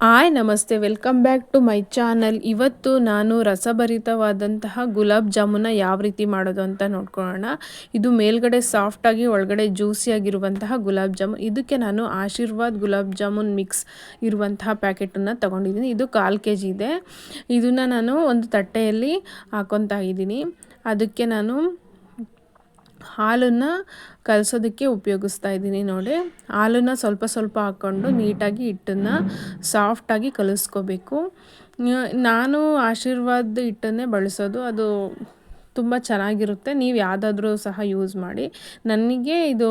Hi, ನಮಸ್ತೆ. Welcome back to my channel. ಇವತ್ತು ನಾನು ರಸಭರಿತವಾದಂತಹ ಗುಲಾಬ್ ಜಾಮೂನ ಯಾವ ರೀತಿ ಮಾಡೋದು ಅಂತ ನೋಡ್ಕೊಳ್ಳೋಣ. ಇದು ಮೇಲ್ಗಡೆ ಸಾಫ್ಟಾಗಿ ಒಳಗಡೆ ಜ್ಯೂಸಿಯಾಗಿರುವಂತಹ ಗುಲಾಬ್ ಜಾಮೂನ್. ಇದಕ್ಕೆ ನಾನು ಆಶೀರ್ವಾದ್ ಗುಲಾಬ್ ಜಾಮೂನ್ ಮಿಕ್ಸ್ ಇರುವಂತಹ ಪ್ಯಾಕೆಟನ್ನು ತೊಗೊಂಡಿದ್ದೀನಿ. ಇದು ಕಾಲು ಕೆ ಜಿ ಇದೆ. ಇದನ್ನು ನಾನು ಒಂದು ತಟ್ಟೆಯಲ್ಲಿ ಹಾಕೊತಾ ಇದ್ದೀನಿ. ಅದಕ್ಕೆ ನಾನು ಹಾಲನ್ನು ಕಲಸೋದಕ್ಕೆ ಉಪಯೋಗಿಸ್ತಾ ಇದ್ದೀನಿ ನೋಡಿ. ಹಾಲನ್ನು ಸ್ವಲ್ಪ ಸ್ವಲ್ಪ ಹಾಕ್ಕೊಂಡು ನೀಟಾಗಿ ಹಿಟ್ಟನ್ನು ಸಾಫ್ಟಾಗಿ ಕಲಿಸ್ಕೋಬೇಕು. ನಾನು ಆಶೀರ್ವಾದ ಹಿಟ್ಟನ್ನೇ ಬಳಸೋದು, ಅದು ತುಂಬ ಚೆನ್ನಾಗಿರುತ್ತೆ. ನೀವು ಯಾವುದಾದ್ರೂ ಸಹ ಯೂಸ್ ಮಾಡಿ. ನನಗೆ ಇದು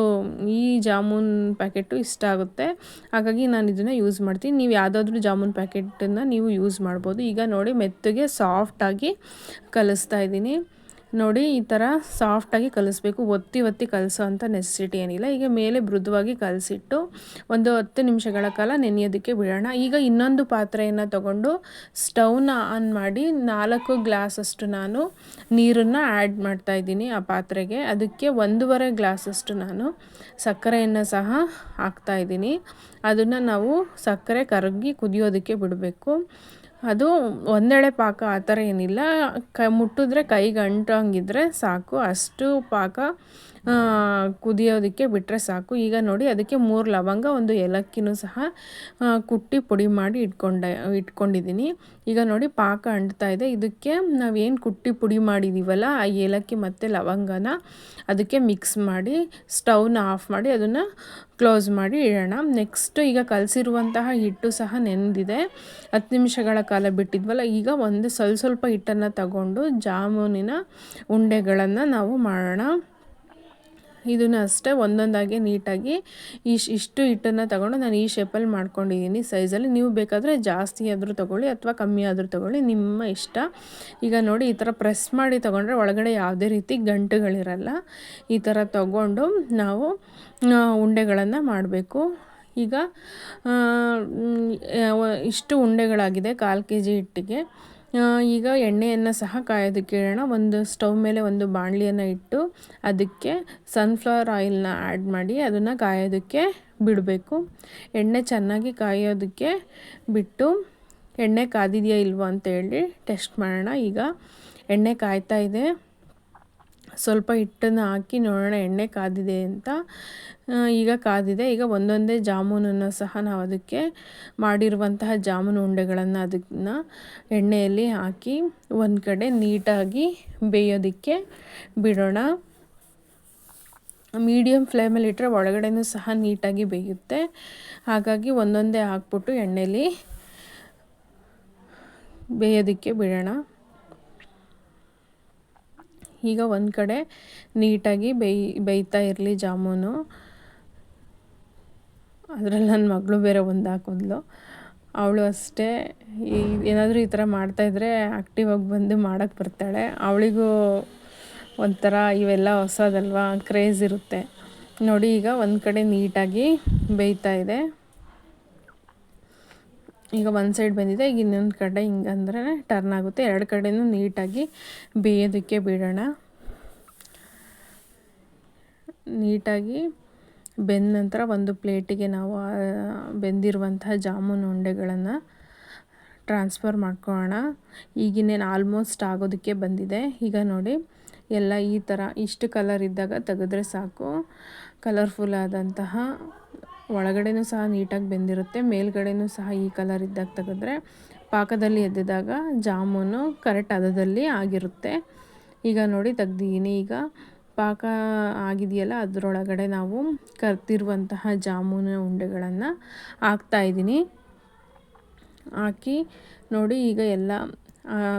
ಈ ಜಾಮೂನ್ ಪ್ಯಾಕೆಟು ಇಷ್ಟ ಆಗುತ್ತೆ. ಹಾಗಾಗಿ ನಾನು ಇದನ್ನು ಯೂಸ್ ಮಾಡ್ತೀನಿ. ನೀವು ಯಾವುದಾದ್ರೂ ಜಾಮೂನ್ ಪ್ಯಾಕೆಟನ್ನು ನೀವು ಯೂಸ್ ಮಾಡ್ಬೋದು. ಈಗ ನೋಡಿ, ಮೆತ್ತಗೆ ಸಾಫ್ಟಾಗಿ ಕಲಿಸ್ತಾ ಇದ್ದೀನಿ. ನೋಡಿ, ಈ ಥರ ಸಾಫ್ಟಾಗಿ ಕಲಿಸ್ಬೇಕು. ಒತ್ತಿ ಒತ್ತಿ ಕಲಿಸೋ ಅಂಥ ನೆಸೆಸಿಟಿ ಏನಿಲ್ಲ. ಈಗ ಮೇಲೆ ಮೃದುವಾಗಿ ಕಲಸಿಟ್ಟು ಒಂದು ಹತ್ತು ನಿಮಿಷಗಳ ಕಾಲ ನೆನೆಯೋದಕ್ಕೆ ಬಿಡೋಣ. ಈಗ ಇನ್ನೊಂದು ಪಾತ್ರೆಯನ್ನು ತಗೊಂಡು ಸ್ಟವ್ನ ಆನ್ ಮಾಡಿ ನಾಲ್ಕು ಗ್ಲಾಸಷ್ಟು ನಾನು ನೀರನ್ನು ಆ್ಯಡ್ ಮಾಡ್ತಾಯಿದ್ದೀನಿ ಆ ಪಾತ್ರೆಗೆ. ಅದಕ್ಕೆ ಒಂದೂವರೆ ಗ್ಲಾಸಷ್ಟು ನಾನು ಸಕ್ಕರೆಯನ್ನು ಸಹ ಹಾಕ್ತಾಯಿದ್ದೀನಿ ಅದನ್ನು ನಾವು ಸಕ್ಕರೆ ಕರಗಿ ಕುದಿಯೋದಕ್ಕೆ ಬಿಡಬೇಕು. ಅದು ಒಂದೆಳೆ ಪಾಕ ಆ ಥರ ಏನಿಲ್ಲ. ಕ ಮುಟ್ಟಿದ್ರೆ ಕೈಗೆ ಅಂಟೋಂಗಿದ್ರೆ ಸಾಕು. ಅಷ್ಟು ಪಾಕ ಕುದಿಯೋದಕ್ಕೆ ಬಿಟ್ಟರೆ ಸಾಕು. ಈಗ ನೋಡಿ ಅದಕ್ಕೆ ಮೂರು ಲವಂಗ, ಒಂದು ಏಲಕ್ಕಿನೂ ಸಹ ಕುಟ್ಟಿ ಪುಡಿ ಮಾಡಿ ಇಟ್ಕೊಂಡೆ, ಇಟ್ಕೊಂಡಿದ್ದೀನಿ. ಈಗ ನೋಡಿ ಪಾಕ ಅಂಟ್ತಾ ಇದೆ. ಇದಕ್ಕೆ ನಾವೇನು ಕುಟ್ಟಿ ಪುಡಿ ಮಾಡಿದ್ದೀವಲ್ಲ ಆ ಏಲಕ್ಕಿ ಮತ್ತು ಲವಂಗನ ಅದಕ್ಕೆ ಮಿಕ್ಸ್ ಮಾಡಿ, ಸ್ಟವ್ನ ಆಫ್ ಮಾಡಿ ಅದನ್ನು ಕ್ಲೋಸ್ ಮಾಡಿ ಇಡೋಣ. ನೆಕ್ಸ್ಟ್ ಈಗ ಕಲಸಿರುವಂತಹ ಹಿಟ್ಟು ಸಹ ನೆನೆದಿದೆ. ಹತ್ತು ನಿಮಿಷಗಳ ಕಾಲ ಬಿಟ್ಟಿದ್ವಲ್ಲ, ಈಗ ಒಂದು ಸ್ವಲ್ಪ ಸ್ವಲ್ಪ ಹಿಟ್ಟನ್ನು ತಗೊಂಡು ಜಾಮೂನಿನ ಉಂಡೆಗಳನ್ನು ನಾವು ಮಾಡೋಣ. ಇದನ್ನು ಅಷ್ಟೇ ಒಂದೊಂದಾಗಿ ನೀಟಾಗಿ ಇಶ್ ಇಷ್ಟು ಹಿಟ್ಟನ್ನು ತಗೊಂಡು ನಾನು ಈ ಶೇಪಲ್ಲಿ ಮಾಡ್ಕೊಂಡಿದ್ದೀನಿ ಸೈಜಲ್ಲಿ ನೀವು ಬೇಕಾದರೆ ಜಾಸ್ತಿ ಆದರೂ ತೊಗೊಳ್ಳಿ ಅಥವಾ ಕಮ್ಮಿ ಆದರೂ ತೊಗೊಳ್ಳಿ, ನಿಮ್ಮ ಇಷ್ಟ. ಈಗ ನೋಡಿ, ಈ ಥರ ಪ್ರೆಸ್ ಮಾಡಿ ತೊಗೊಂಡ್ರೆ ಒಳಗಡೆ ಯಾವುದೇ ರೀತಿ ಗಂಟುಗಳಿರಲ್ಲ. ಈ ಥರ ತಗೊಂಡು ನಾವು ಉಂಡೆಗಳನ್ನು ಮಾಡಬೇಕು. ಈಗ ಇಷ್ಟು ಉಂಡೆಗಳಾಗಿದೆ, ಕಾಲು ಕೆ ಜಿ ಹಿಟ್ಟಿಗೆ ಈಗ ಎಣ್ಣೆಯನ್ನು ಸಹ ಕಾಯೋದಕ್ಕೆ ಇಡೋಣ ಒಂದು ಸ್ಟವ್ ಮೇಲೆ ಒಂದು ಬಾಣಲಿಯನ್ನು ಇಟ್ಟು ಅದಕ್ಕೆ ಸನ್ಫ್ಲವರ್ ಆಯಿಲ್ನ ಆ್ಯಡ್ ಮಾಡಿ ಅದನ್ನು ಕಾಯೋದಕ್ಕೆ ಬಿಡಬೇಕು. ಎಣ್ಣೆ ಚೆನ್ನಾಗಿ ಕಾಯೋದಕ್ಕೆ ಬಿಟ್ಟು ಎಣ್ಣೆ ಕಾದಿದೆಯಾ ಇಲ್ವೋ ಅಂತೇಳಿ ಟೆಸ್ಟ್ ಮಾಡೋಣ. ಈಗ ಎಣ್ಣೆ ಕಾಯ್ತಾ ಇದೆ. ಸ್ವಲ್ಪ ಹಿಟ್ಟನ್ನು ಹಾಕಿ ನೋಡೋಣ, ಎಣ್ಣೆ ಕಾದಿದೆ ಅಂತ. ಈಗ ಕಾದಿದೆ. ಈಗ ಒಂದೊಂದೇ ಜಾಮೂನನ್ನು ಸಹ ನಾವು ಅದಕ್ಕೆ ಮಾಡಿರುವಂತಹ ಜಾಮೂನು ಉಂಡೆಗಳನ್ನು ಅದನ್ನು ಎಣ್ಣೆಯಲ್ಲಿ ಹಾಕಿ ಒಂದು ಕಡೆ ನೀಟಾಗಿ ಬೇಯೋದಕ್ಕೆ ಬಿಡೋಣ. ಮೀಡಿಯಮ್ ಫ್ಲೇಮಲ್ಲಿ ಇಟ್ಟರೆ ಒಳಗಡೆನೂ ಸಹ ನೀಟಾಗಿ ಬೇಯುತ್ತೆ. ಹಾಗಾಗಿ ಒಂದೊಂದೇ ಹಾಕ್ಬಿಟ್ಟು ಎಣ್ಣೆಯಲ್ಲಿ ಬೇಯೋದಕ್ಕೆ ಬಿಡೋಣ. ಈಗ ಒಂದು ಕಡೆ ನೀಟಾಗಿ ಬೇಯ್, ಬೇಯ್ತಾ ಇರಲಿ ಜಾಮೂನು. ಅದರಲ್ಲಿ ನನ್ನ ಮಗಳು ಬೇರೆ ಒಂದು ಹಾಕಿದ್ಲು ಅವಳು ಅಷ್ಟೇ, ಈ ಏನಾದರೂ ಈ ಥರ ಮಾಡ್ತಾಯಿದ್ರೆ ಆ್ಯಕ್ಟಿವಾಗಿ ಬಂದು ಮಾಡೋಕ್ಕೆ ಬರ್ತಾಳೆ. ಅವಳಿಗೂ ಒಂಥರ ಇವೆಲ್ಲ ಹೊಸದಲ್ವಾ ಕ್ರೇಜ್ ಇರುತ್ತೆ. ನೋಡಿ ಈಗ ಒಂದು ಕಡೆ ನೀಟಾಗಿ ಬೇಯ್ತಾ ಇದೆ. ಈಗ ಒಂದು ಸೈಡ್ ಬಂದಿದೆ, ಈಗ ಇನ್ನೊಂದು ಕಡೆ ಹಿಂಗಂದ್ರೆ ಟರ್ನ್ ಆಗುತ್ತೆ. ಎರಡು ಕಡೆಯೂ ನೀಟಾಗಿ ಬೇಯೋದಕ್ಕೆ ಬಿಡೋಣ. ನೀಟಾಗಿ ಬೆಂದ ನಂತರ ಒಂದು ಪ್ಲೇಟಿಗೆ ನಾವು ಬೆಂದಿರುವಂತಹ ಜಾಮೂನ್ ಉಂಡೆಗಳನ್ನು ಟ್ರಾನ್ಸ್ಫರ್ ಮಾಡ್ಕೊಳ್ಳೋಣ ಈಗಿನ್ನೇನು ಆಲ್ಮೋಸ್ಟ್ ಆಗೋದಕ್ಕೆ ಬಂದಿದೆ. ಈಗ ನೋಡಿ, ಎಲ್ಲ ಈ ಥರ ಇಷ್ಟು ಕಲರ್ ಇದ್ದಾಗ ತೆಗೆದ್ರೆ ಸಾಕು. ಕಲರ್ಫುಲ್ ಆದಂತಹ ಒಳಗಡೆನೂ ಸಹ ನೀಟಾಗಿ ಬೆಂದಿರುತ್ತೆ, ಮೇಲ್ಗಡೆನೂ ಸಹ ಈ ಕಲರ್ ಇದ್ದಾಗ ತೆಗೆದ್ರೆ ಪಾಕದಲ್ಲಿ ಎದ್ದಿದಾಗ ಜಾಮೂನು ಕರೆಕ್ಟ್ ಹದದಲ್ಲಿ ಆಗಿರುತ್ತೆ. ಈಗ ನೋಡಿ ತೆಗ್ದಿದ್ದೀನಿ, ಈಗ ಪಾಕ ಆಗಿದೆಯಲ್ಲ ಅದರೊಳಗಡೆ ನಾವು ಕರ್ತಿರುವಂತಹ ಜಾಮೂನು ಉಂಡೆಗಳನ್ನು ಹಾಕ್ತಾಯಿದ್ದೀನಿ ಹಾಕಿ ನೋಡಿ ಈಗ ಎಲ್ಲ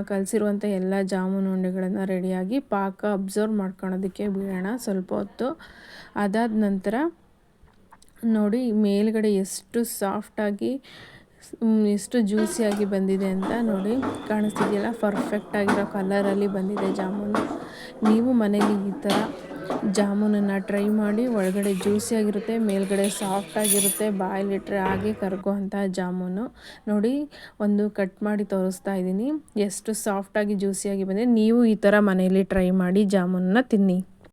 ಕಲಸಿರುವಂಥ ಎಲ್ಲ ಜಾಮೂನು ಉಂಡೆಗಳನ್ನು ರೆಡಿಯಾಗಿ ಪಾಕ ಅಬ್ಸರ್ವ್ ಮಾಡ್ಕೊಳೋದಕ್ಕೆ ಬಿಡೋಣ ಸ್ವಲ್ಪ ಹೊತ್ತು. ಅದಾದ ನಂತರ ನೋಡಿ, ಮೇಲ್ಗಡೆ ಎಷ್ಟು ಸಾಫ್ಟಾಗಿ ಎಷ್ಟು ಜ್ಯೂಸಿಯಾಗಿ ಬಂದಿದೆ ಅಂತ ನೋಡಿ ಕಾಣಿಸ್ತಿದೆಯಲ್ಲ? ಪರ್ಫೆಕ್ಟಾಗಿರೋ ಕಲರಲ್ಲಿ ಬಂದಿದೆ ಜಾಮೂನು. ನೀವು ಮನೇಲಿ ಈ ಥರ ಜಾಮೂನನ್ನು ಟ್ರೈ ಮಾಡಿ, ಒಳಗಡೆ ಜ್ಯೂಸಿಯಾಗಿರುತ್ತೆ, ಮೇಲ್ಗಡೆ ಸಾಫ್ಟಾಗಿರುತ್ತೆ ಬಾಯಲ್ಲಿಟ್ಟರೆ ಹಾಗೆ ಕರಗೋ ಅಂತಹ ಜಾಮೂನು. ನೋಡಿ, ಒಂದು ಕಟ್ ಮಾಡಿ ತೋರಿಸ್ತಾ ಇದ್ದೀನಿ. ಎಷ್ಟು ಸಾಫ್ಟಾಗಿ ಜ್ಯೂಸಿಯಾಗಿ ಬಂದಿದೆ. ನೀವು ಈ ಥರ ಮನೆಯಲ್ಲಿ ಟ್ರೈ ಮಾಡಿ ಜಾಮೂನನ್ನ ತಿನ್ನಿ.